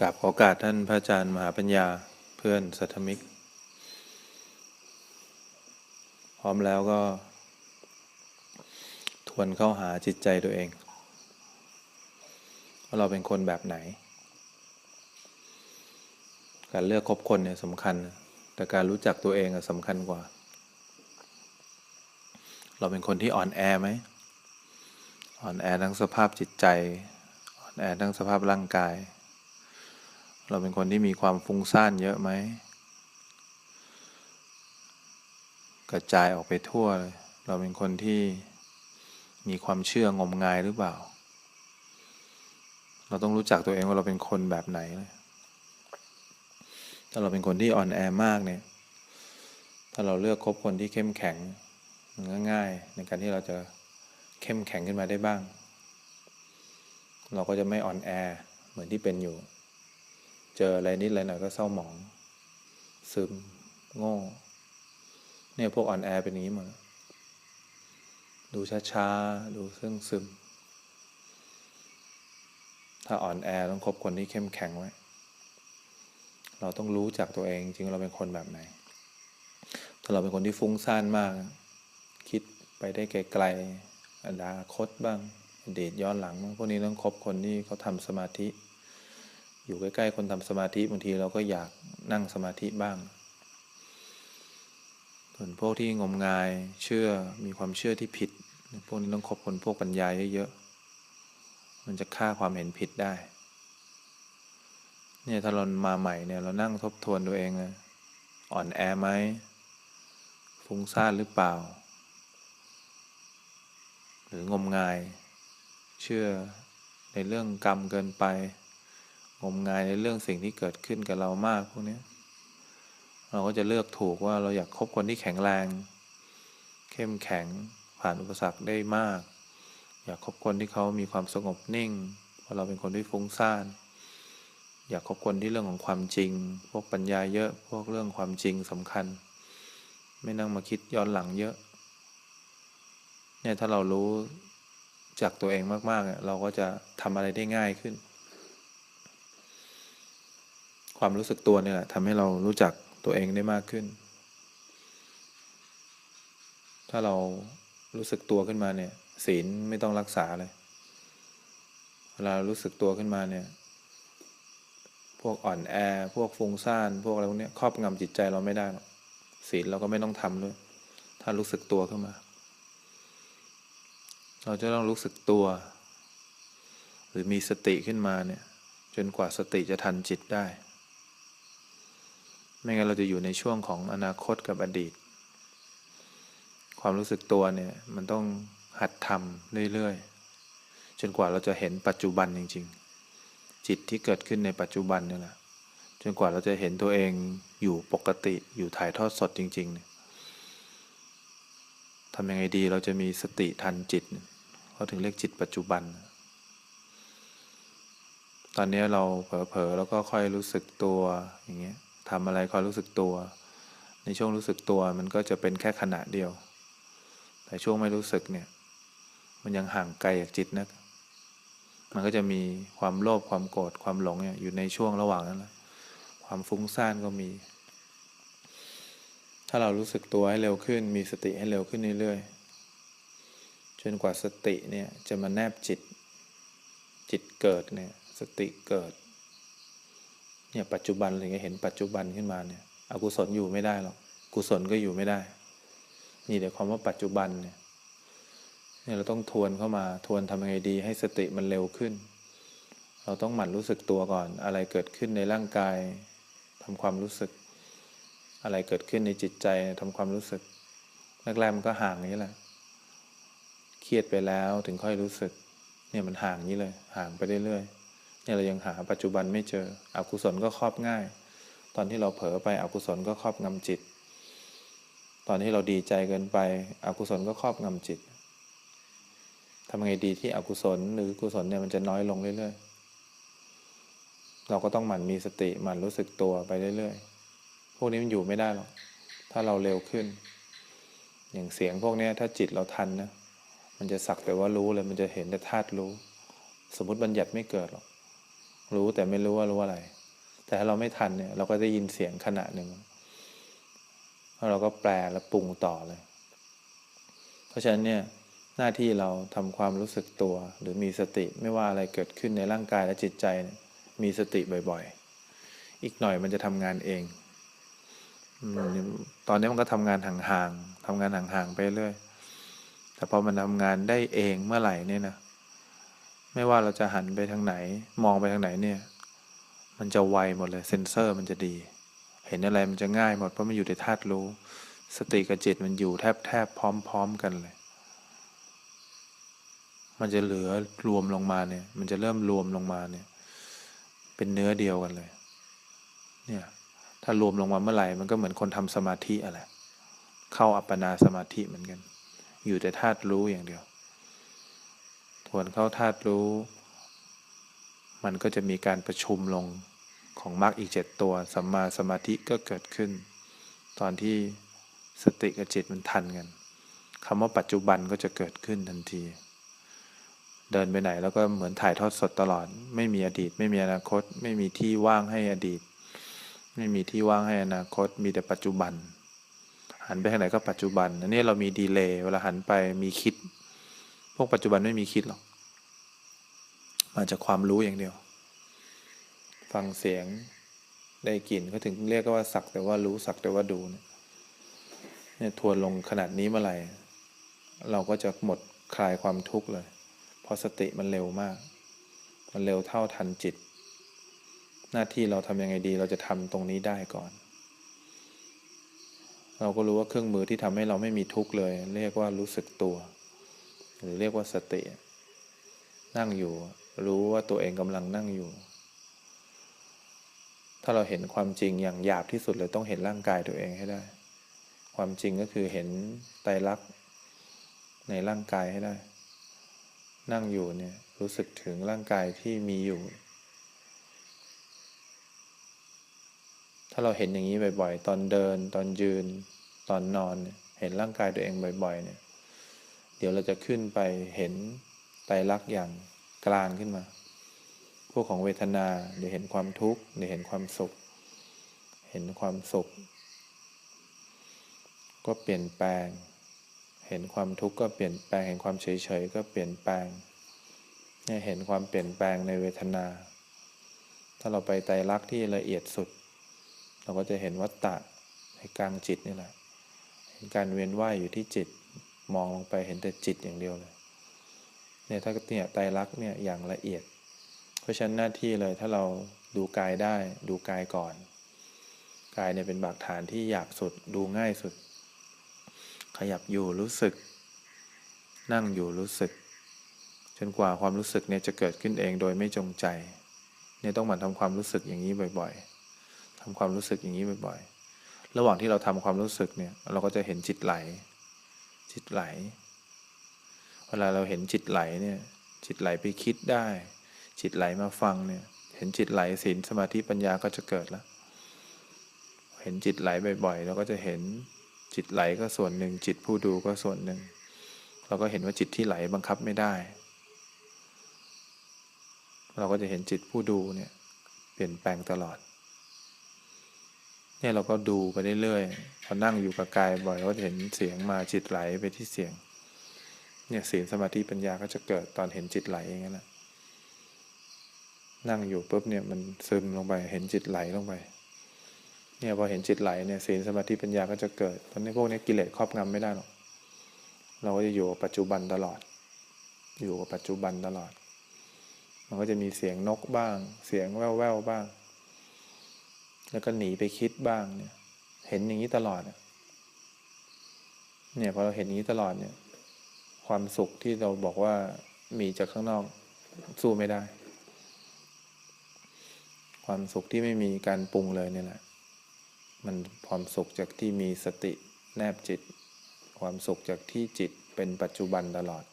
กราบขอโอกาสท่านพระอาจารย์มหาปัญญาเพื่อนสัทมิก พร้อมแล้วก็ ทวนเข้าหาจิตใจตัวเองว่าเราเป็นคนแบบไหน การเลือกคบคนเนี่ยสำคัญ แต่การรู้จักตัวเองอะสำคัญกว่า เราเป็นคนที่อ่อนแอไหมอ่อนแอทั้งสภาพจิตใจ อ่อนแอทั้งสภาพร่างกาย เราเป็นคนที่มีความฟุ้งซ่านเยอะไหม กระจายออกไปทั่วเลย เราเป็นคนที่มีความเชื่องมงายหรือเปล่า เราต้องรู้จักตัวเองว่าเราเป็นคนแบบไหนเลยถ้าเราเป็นคนที่อ่อนแอมากเนี่ย ถ้าเราเลือกคบคนที่เข้มแข็งมันก็ง่าย ในการที่เราจะเข้มแข็งขึ้นมาได้บ้าง เราก็จะไม่อ่อนแอเหมือนที่เป็นอยู่ เจออะไรนิดอะไรหน่อยก็เศร้าหมอง ซึม โง่ เนี่ยพวกอ่อนแอเป็นอย่างนี้หมดดูช้าๆ ดูซึ่งซึม ถ้าอ่อนแอต้องคบคนที่เข้มแข็งไว้ เราต้องรู้จักตัวเองจริงเราเป็นคนแบบไหน ถ้าเราเป็นคนที่ฟุ้งซ่านมาก คิดไปได้ไกลๆอนาคตบ้างอดีตย้อนหลังบ้างพวกนี้ต้องคบคนที่เขาทำสมาธิ อยู่ใกล้ ๆ คนทำสมาธิบางทีเราก็อยากนั่งสมาธิบ้าง ส่วนพวกที่งมงายเชื่อมีความเชื่อที่ผิด พวกนี้ต้องคบคนพวกปัญญาเยอะๆมันจะฆ่าความเห็นผิดได้ เนี่ยถ้าเรามาใหม่เนี่ยเรานั่งทบทวนตัวเองเลยอ่อนแอไหมฟุ้งซ่านหรือเปล่า หรืองมงาย เชื่อในเรื่องกรรมเกินไป งมงายในเรื่องสิ่งที่เกิดขึ้นกับเรามากพวกนี้เราก็จะเลือกถูกว่าเราอยากคบคนที่แข็งแรง เข้มแข็งผ่านอุปสรรคได้มาก อยากคบคนที่เขามีความสงบนิ่ง เพราะเราเป็นคนที่ฟุ้งซ่าน อยากคบคนที่เรื่องของความจริง พวกปัญญาเยอะพวกเรื่องความจริงสำคัญ ไม่นั่งมาคิดย้อนหลังเยอะ เนี่ยถ้าเรารู้จากตัวเองมากๆเราก็จะทำอะไรได้ง่ายขึ้น ความรู้สึกตัวเนี่ยแหละทำให้เรารู้จักตัวเองได้มากขึ้น ถ้าเรารู้สึกตัวขึ้นมาเนี่ย ศีลไม่ต้องรักษาเลย เวลารู้สึกตัวขึ้นมาเนี่ย พวกอ่อนแอ พวกฟุ้งซ่าน พวกอะไรพวกนี้ครอบงำจิตใจเราไม่ได้หรอกศีลเราก็ไม่ต้องทำด้วย ถ้ารู้สึกตัวขึ้นมา เราจะต้องรู้สึกตัว หรือมีสติขึ้นมาเนี่ย จนกว่าสติจะทันจิตได้ ไม่งั้นเราจะอยู่ในช่วงของอนาคตกับอดีต ความรู้สึกตัวเนี่ยมันต้องหัดทำเรื่อยๆ จนกว่าเราจะเห็นปัจจุบันจริง ๆ จิตที่เกิดขึ้นในปัจจุบันนี่แหละจนกว่าเราจะเห็นตัวเองอยู่ปกติอยู่ถ่ายทอดสดจริงๆเนี่ยทำยังไงดีเราจะมีสติทันจิตเขาถึงเรียกจิตปัจจุบัน ตอนนี้เราเผลอๆแล้วก็ค่อยรู้สึกตัวอย่างเงี้ย ทำอะไรคอยรู้สึกตัว ในช่วงรู้สึกตัวมันก็จะเป็นแค่ขณะเดียว แต่ช่วงไม่รู้สึกเนี่ย มันยังห่างไกลจากจิตนะมันก็จะมีความโลภความโกรธความหลงเนี่ยอยู่ในช่วงระหว่างนั้นแหละความฟุ้งซ่านก็มี ถ้าเรารู้สึกตัวให้เร็วขึ้น มีสติให้เร็วขึ้นเรื่อยๆจนกว่าสติเนี่ยจะมาแนบจิตจิตเกิดเนี่ยสติเกิด เนี่ยปัจจุบันถึงจะเห็นปัจจุบันขึ้นมาเนี่ยอกุศลอยู่ไม่ได้หรอกกุศลก็อยู่ไม่ได้ นี่เดี๋ยวความว่าปัจจุบันเนี่ยเนี่ยเราต้องทวนเข้ามาทวนทำยังไงดี ให้สติมันเร็วขึ้น เราต้องหมั่นรู้สึกตัวก่อน อะไรเกิดขึ้นในร่างกายทำความรู้สึก อะไรเกิดขึ้นในจิตใจทำความรู้สึกแรกๆมันก็ห่างนี้แหละเครียดไปแล้วถึงค่อยรู้สึก เนี่ยมันห่างนี้เลย ห่างไปเรื่อยๆ เนี่ยเรายังหาปัจจุบันไม่เจอ อกุศลก็ครอบง่าย ตอนที่เราเผลอไปอกุศลก็ครอบงำจิต ตอนที่เราดีใจเกินไป อกุศลก็ครอบงำจิตทำไงดีที่อกุศลหรือกุศลเนี่ยมันจะน้อยลงเรื่อยๆ เราก็ต้องหมั่นมีสติหมั่นรู้สึกตัวไปเรื่อยๆ พวกนี้มันอยู่ไม่ได้หรอก ถ้าเราเร็วขึ้น อย่างเสียงพวกนี้ถ้าจิตเราทันนะ มันจะสักแต่ว่ารู้เลย มันจะเห็นแต่ธาตุรู้ สมมติบัญญัติไม่เกิดหรอก รู้แต่ไม่รู้ว่ารู้อะไร แต่ถ้าเราไม่ทันเนี่ย เราก็ได้ยินเสียงขณะหนึ่งแล้วเราก็แปลแล้วปรุงต่อเลย เพราะฉะนั้นเนี่ยหน้าที่เราทำความรู้สึกตัว หรือมีสติไม่ว่าอะไรเกิดขึ้นในร่างกายและจิตใจมีสติบ่อยๆ อีกหน่อยมันจะทำงานเองตอนนี้มันก็ทำงานห่างๆทำงานห่างๆไปเรื่อยแต่พอมันทำงานได้เองเมื่อไหร่เนี่ยนะ ไม่ว่าเราจะหันไปทางไหน มองไปทางไหนเนี่ย มันจะไวหมดเลยเซนเซอร์มันจะดี เห็นอะไรมันจะง่ายหมดเพราะมันอยู่ในธาตุรู้ สติกับจิตมันอยู่แทบแทบพร้อม ๆ กันเลย มันจะเหลือรวมลงมาเนี่ย มันจะเริ่มรวมลงมาเนี่ย เป็นเนื้อเดียวกันเลย เนี่ย ถ้ารวมลงมาเมื่อไหร่มันก็เหมือนคนทำสมาธิอะไรเข้าอัปปนาสมาธิเหมือนกัน อยู่แต่ธาตุรู้อย่างเดียว วนเข้าธาตุรู้ มันก็จะมีการประชุมลงของมรรคอีกเจ็ดตัวสัมมาสมาธิก็เกิดขึ้น ตอนที่สติกับจิตมันทันกันคำว่าปัจจุบันก็จะเกิดขึ้นทันที เดินไปไหนแล้วก็เหมือนถ่ายทอดสดตลอด ไม่มีอดีต ไม่มีอนาคต ไม่มีที่ว่างให้อดีต ไม่มีที่ว่างให้อนาคต มีแต่ปัจจุบัน หันไปทางไหนก็ปัจจุบันอันนี้เรามีดีเลย์เวลาหันไปมีคิด พวกปัจจุบันไม่มีคิดหรอก มาจากความรู้อย่างเดียว ฟังเสียงได้กลิ่นก็ถึงเรียกว่าสักแต่ว่ารู้สักแต่ว่าดูเนี่ยเนี่ยทวนลงขนาดนี้เมื่อไหร่ เราก็จะหมดคลายความทุกข์เลย เพราะสติมันเร็วมาก มันเร็วเท่าทันจิต หน้าที่เราทำยังไงดี เราจะทำตรงนี้ได้ก่อน เราก็รู้ว่าเครื่องมือที่ทำให้เราไม่มีทุกข์เลย เรียกว่ารู้สึกตัว หรือเรียกว่าสติ นั่งอยู่ รู้ว่าตัวเองกำลังนั่งอยู่ ถ้าเราเห็นความจริงอย่างหยาบที่สุดเลยต้องเห็นร่างกายตัวเองให้ได้ ความจริงก็คือเห็นไตรลักษณ์ในร่างกายให้ได้ นั่งอยู่เนี่ยรู้สึกถึงร่างกายที่มีอยู่ ถ้าเราเห็นอย่างนี้บ่อย ๆ ตอนเดิน ตอนยืน ตอนนอน เห็นร่างกายตัวเองบ่อย ๆ เนี่ย ดี๋ยวเราจะขึ้นไปเห็นไตรลักษณ์อย่างกลางขึ้นมา พวกของเวทนาเดี๋ยวเห็นความทุกข์เดี๋ยวเห็นความสุข เห็นความสุข ก็เปลี่ยนแปลง เห็นความทุกข์ก็เปลี่ยนแปลง เห็นความเฉยๆก็เปลี่ยนแปลงเนี่ยเห็นความเปลี่ยนแปลงในเวทนา ถ้าเราไปไตรลักษณ์ที่ละเอียดสุด เราก็จะเห็นวัตตะในกลางจิตนี่แหละ เห็นการเวียนว่ายอยู่ที่จิต มองลงไปเห็นแต่จิตอย่างเดียวเลยเนี่ยถ้าเนี่ยไตรลักษณ์เนี่ยอย่างละเอียด เพราะฉะนั้นหน้าที่เลยถ้าเราดูกายได้ดูกายก่อน กายเนี่ยเป็นบากฐานที่อยากสุดดูง่ายสุด ขยับอยู่รู้สึก นั่งอยู่รู้สึก จนกว่าความรู้สึกเนี่ยจะเกิดขึ้นเองโดยไม่จงใจเนี่ยต้องหมั่นทำความรู้สึกอย่างนี้บ่อยๆทำความรู้สึกอย่างนี้บ่อยๆ ระหว่างที่เราทำความรู้สึกเนี่ย เราก็จะเห็นจิตไหล จิตไหล เวลาเราเห็นจิตไหลเนี่ย จิตไหลไปคิดได้ จิตไหลมาฟังเนี่ย เห็นจิตไหลศีลสมาธิปัญญาก็จะเกิดแล้วเห็นจิตไหลบ่อยๆเราก็จะเห็นจิตไหลก็ส่วนหนึ่ง จิตผู้ดูก็ส่วนหนึ่ง เราก็เห็นว่าจิตที่ไหลบังคับไม่ได้ เราก็จะเห็นจิตผู้ดูเนี่ย เปลี่ยนแปลงตลอด เนี่ยเราก็ดูไปเรื่อยๆพอนั่งอยู่กับกายบ่อยเราก็จะเห็นเสียงมาจิตไหลไปที่เสียง เนี่ยศีลสมาธิปัญญาก็จะเกิดตอนเห็นจิตไหลอย่างนั้นแหละนั่งอยู่ปุ๊บเนี่ยมันซึมลงไปเห็นจิตไหลลงไป เนี่ยพอเห็นจิตไหลเนี่ยศีลสมาธิปัญญาก็จะเกิดตอนนี้พวกนี้กิเลสครอบงำไม่ได้หรอกเราก็จะอยู่กับปัจจุบันตลอด อยู่กับปัจจุบันตลอด มันก็จะมีเสียงนกบ้าง เสียงแว่วๆบ้าง แล้วก็หนีไปคิดบ้างเนี่ย เห็นอย่างนี้ตลอดเนี่ยพอเราเห็นอย่างนี้ตลอดเนี่ย ความสุขที่เราบอกว่ามีจากข้างนอกสู้ไม่ได้ ความสุขที่ไม่มีการปรุงเลยเนี่ยแหละมันความสุขจากที่มีสติแนบจิต ความสุขจากที่จิตเป็นปัจจุบันตลอด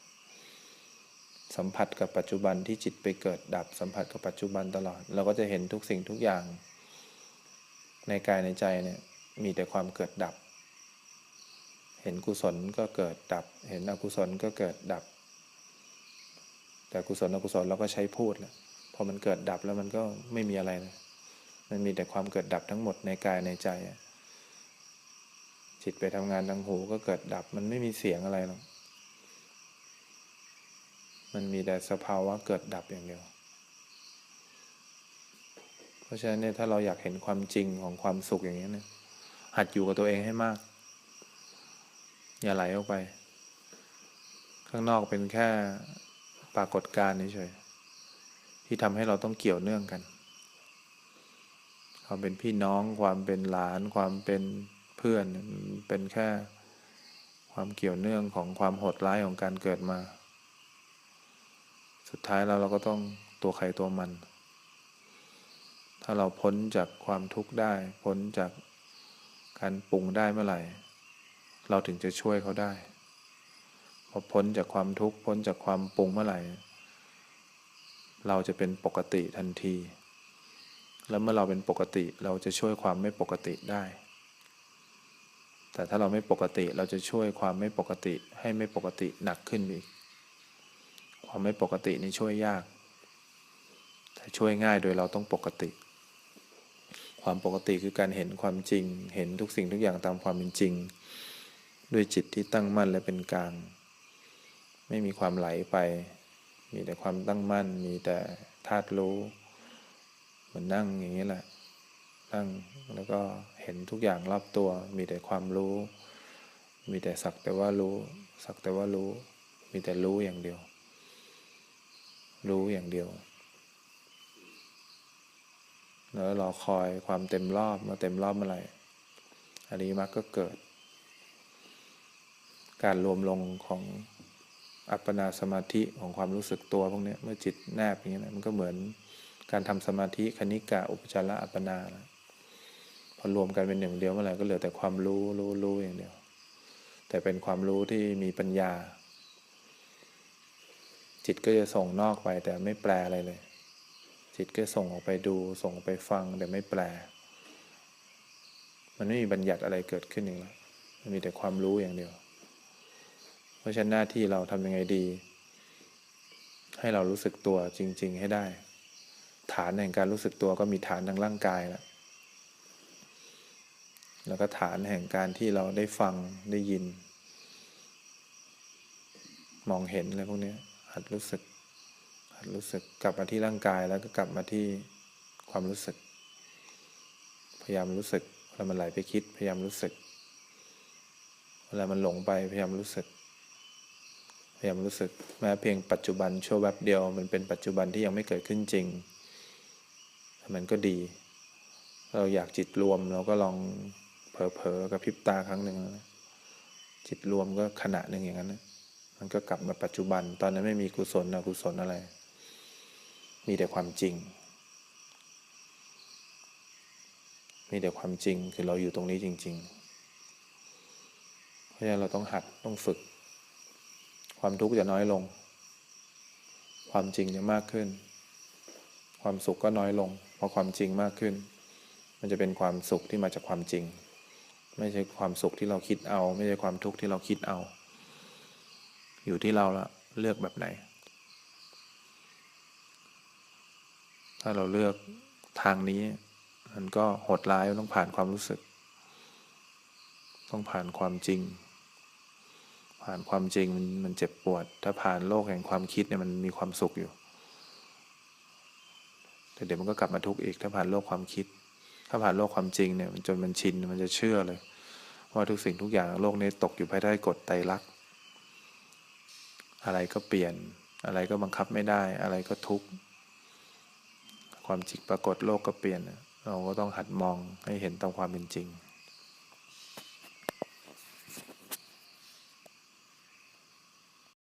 สัมผัสกับปัจจุบันที่จิตไปเกิดดับสัมผัสกับปัจจุบันตลอด เราก็จะเห็นทุกสิ่งทุกอย่าง ในกายในใจเนี่ยมีแต่ความเกิดดับ เห็นกุศลก็เกิดดับ เห็นอกุศลก็เกิดดับ แต่กุศลอกุศลเราก็ใช้พูดแหละพอมันเกิดดับแล้วมันก็ไม่มีอะไรเลยมันมีแต่ความเกิดดับทั้งหมดในกายในใจ จิตไปทำงานทางหูก็เกิดดับ มันไม่มีเสียงอะไรหรอกมันมีแต่สภาวะเกิดดับอย่างเดียว ราะฉะนั้นเนี่ยถ้าเราอยากเห็นความจริงของความสุขอย่างนี้เนี่ยหัดอยู่กับตัวเองให้มาก อย่าไหลออกไป ข้างนอกเป็นแค่ปรากฏการณ์เฉยๆที่ทำให้เราต้องเกี่ยวเนื่องกัน ความเป็นพี่น้อง ความเป็นหลาน ความเป็นเพื่อนเป็นแค่ความเกี่ยวเนื่องของความโหดร้ายของการเกิดมา สุดท้ายแล้วเราก็ต้องตัวใครตัวมัน ถ้าเราพ้นจากความทุกข์ได้ พ้นจากการปรุงได้เมื่อไหร่ เราถึงจะช่วยเขาได้ พอพ้นจากความทุกข์พ้นจากความปรุงเมื่อไหร่ เราจะเป็นปกติทันที แล้วเมื่อเราเป็นปกติเราจะช่วยความไม่ปกติได้ แต่ถ้าเราไม่ปกติเราจะช่วยความไม่ปกติให้ไม่ปกติหนักขึ้นอีก ความไม่ปกตินี่ช่วยยาก แต่ช่วยง่ายโดยเราต้องปกติ ความปกติคือการเห็นความจริง เห็นทุกสิ่งทุกอย่างตามความเป็นจริง ด้วยจิตที่ตั้งมั่นและเป็นกลาง ไม่มีความไหลไป มีแต่ความตั้งมั่น มีแต่ธาตุรู้เหมือนนั่งอย่างนี้แหละนั่งแล้วก็เห็นทุกอย่างรอบตัว มีแต่ความรู้ มีแต่สักแต่ว่ารู้ สักแต่ว่ารู้ มีแต่รู้อย่างเดียว รู้อย่างเดียว แล้วรอคอยความเต็มรอบมาเต็มรอบเมื่อไหร่อริมักก็เกิด การรวมลงของอัปปนาสมาธิของความรู้สึกตัวพวกนี้เมื่อจิตแนบอย่างนี้นะมันก็เหมือนการทำสมาธิคณิกะอุปจาระอัปปนานะพอรวมกันเป็นหนึ่งเดียวเมื่อไหร่ก็เหลือแต่ความรู้รู้รู้อย่างเดียว แต่เป็นความรู้ที่มีปัญญา จิตก็จะส่งนอกไปแต่ไม่แปลอะไรเลย จิตก็ส่งออกไปดู ส่งไปฟังแต่ไม่แปล มันไม่มีบัญญัติอะไรเกิดขึ้นอีกแล้วมันมีแต่ความรู้อย่างเดียว เพราะฉะนั้นหน้าที่เราทำยังไงดี ให้เรารู้สึกตัวจริง ๆ ให้ได้ ฐานแห่งการรู้สึกตัวก็มีฐานทางร่างกายแล้วแล้วก็ฐานแห่งการที่เราได้ฟังได้ยิน มองเห็นอะไรพวกนี้หัดรู้สึก รู้สึกกลับมาที่ร่างกายแล้วก็กลับมาที่ความรู้สึก พยายามรู้สึกเวลามันไหลไปคิด พยายามรู้สึกเวลามันหลงไปพยายามรู้สึก พยายามรู้สึกแม้เพียงปัจจุบันชั่วแวบเดียว มันเป็นปัจจุบันที่ยังไม่เกิดขึ้นจริง มันก็ดี เราอยากจิตรวมเราก็ลองเผลอๆกับพิบตาครั้งหนึ่งจิตรวมก็ขณะหนึ่งอย่างนั้นนะมันก็กลับมาปัจจุบัน ตอนนั้นไม่มีกุศลอกุศลอะไร มีแต่ความจริง มีแต่ความจริงคือเราอยู่ตรงนี้จริง ๆ เพราะฉะนั้นเราต้องหัดต้องฝึก ความทุกข์จะน้อยลง ความจริงจะมากขึ้น ความสุขก็น้อยลง เพราะความจริงมากขึ้น มันจะเป็นความสุขที่มาจากความจริง ไม่ใช่ความสุขที่เราคิดเอา ไม่ใช่ความทุกข์ที่เราคิดเอา อยู่ที่เราละเลือกแบบไหน ถ้าเราเลือกทางนี้ มันก็โหดร้ายต้องผ่านความรู้สึก ต้องผ่านความจริง ผ่านความจริงมันมันเจ็บปวด ถ้าผ่านโลกแห่งความคิดเนี่ยมันมีความสุขอยู่ แต่เดี๋ยวมันก็กลับมาทุกข์อีก ถ้าผ่านโลกความคิด ถ้าผ่านโลกความจริงเนี่ยจนมันชินมันจะเชื่อเลยว่าทุกสิ่งทุกอย่างโลกนี้ตกอยู่ภายใต้กฎไตรลักษณ์อะไรก็เปลี่ยนอะไรก็บังคับไม่ได้ อะไรก็ทุกข์ ความจริงปรากฏโลกก็เปลี่ยน เราก็ต้องหัดมองให้เห็นตามความเป็นจริง